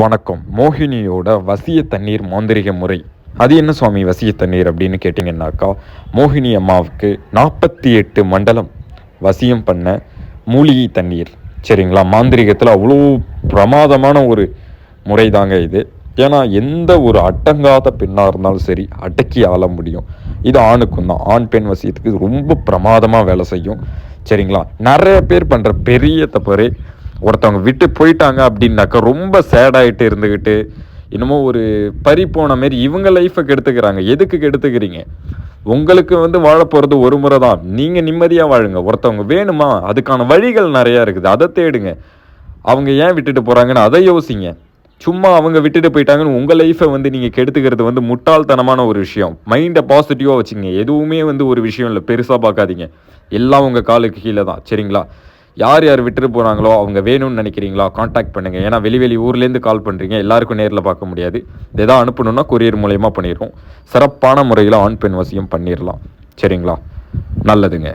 வணக்கம். மோகினியோட வசிய தண்ணீர் மாந்திரிக முறை. அது என்ன சுவாமி வசிய தண்ணீர் அப்படின்னு கேட்டிங்கன்னாக்கா மோகினி அம்மாவுக்கு நாற்பத்தி எட்டு மண்டலம் வசியம் பண்ண மூலிகை தண்ணீர். சரிங்களா? மாந்திரிகத்தில் அவ்வளோ பிரமாதமான ஒரு முறை தாங்க இது. ஏன்னா எந்த ஒரு அட்டங்காத பெண்ணாக இருந்தாலும் சரி அடக்கி ஆள முடியும். இது ஆணுக்கும் தான். ஆண் பெண் வசியத்துக்கு ரொம்ப பிரமாதமாக வேலை செய்யும். சரிங்களா? நிறைய பேர் பண்ணுற பெரிய தப்பரே ஒருத்தவங்க விட்டு போயிட்டாங்க அப்படின்னாக்கா ரொம்ப சேடாயிட்டு இருந்துக்கிட்டு என்னமோ ஒரு பறி போன மாரி இவங்க லைஃப்பை கெடுத்துக்கிறாங்க. எதுக்கு கெடுத்துக்கிறீங்க? உங்களுக்கு வந்து வாழ போகிறது ஒரு முறை தான். நீங்கள் நிம்மதியாக வாழுங்க. ஒருத்தவங்க வேணுமா? அதுக்கான வழிகள் நிறையா இருக்குது. அதை தேடுங்க. அவங்க ஏன் விட்டுட்டு போகிறாங்கன்னு அதை யோசிங்க. சும்மா அவங்க விட்டுட்டு போயிட்டாங்கன்னு உங்கள் லைஃப்பை வந்து நீங்கள் கெடுத்துக்கிறது வந்து முட்டாள்தனமான ஒரு விஷயம். மைண்டை பாசிட்டிவாக வச்சுங்க எதுவுமே வந்து ஒரு விஷயம் இல்லை. பெருசாக பார்க்காதீங்க. எல்லாம் உங்கள் காலுக்கு கீழே தான். சரிங்களா? யார் யார் விட்டுட்டு போகிறாங்களோ அவங்க வேணும்னு நினைக்கிறீங்களா காண்டாக்ட் பண்ணுங்கள் ஏன்னா வெளி வெளி ஊர்லேருந்து கால் பண்ணுறீங்க எல்லாருக்கும் நேரில் பார்க்க முடியாது. எதாவது அனுப்பணும்னா கொரியர் மூலயமா பண்ணிடுவோம் சிறப்பான முறையில் ஆண் பெண் வசியம் பண்ணிடலாம். சரிங்களா? நல்லதுங்க.